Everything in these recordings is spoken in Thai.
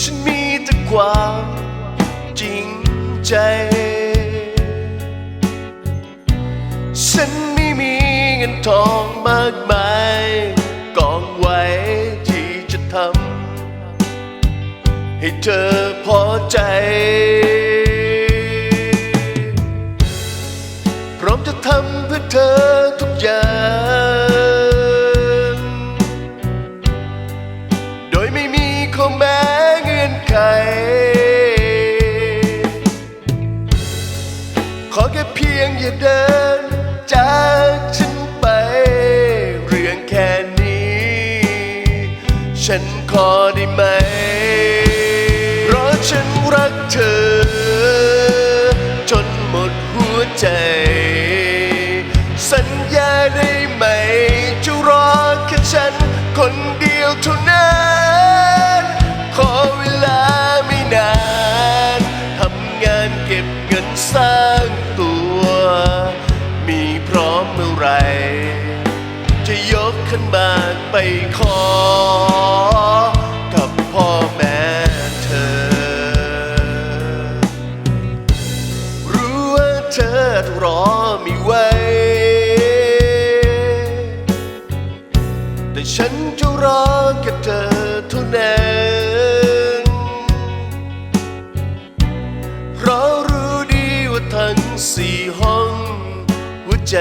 ฉันมีแต่ความจริงใจ ฉันไม่มีเงินทองมากมายกองไว้ที่จะทำให้เธอพอใจ พร้อมจะทำเพื่อเธอทุกอย่าง เงื่อนไขขอแค่เพียงอย่าเดินจากฉันไป เรื่องแค่นี้ ฉันขอได้ไหม ขึ้นมาไปขอ กับพ่อแม่เธอ รู้ว่าเธอต้องรอไม่ไหวแต่ฉันจะรอแค่เธอเท่านั้นเพราะรู้ดีว่าทั้งสี่ห้องหัวใจ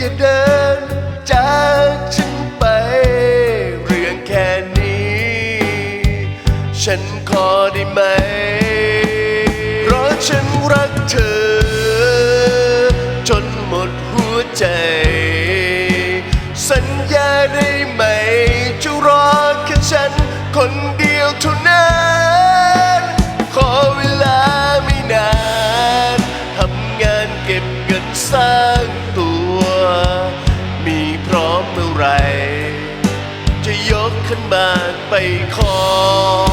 อย่าเดินจากฉันไป เรื่องแค่นี้ ฉันขอได้ไหม เพราะฉันรักเธอ จนหมดหัวใจ สัญญาได้ไหม จะรอแค่ฉันคนเดียวเท่านั้น ไปขอ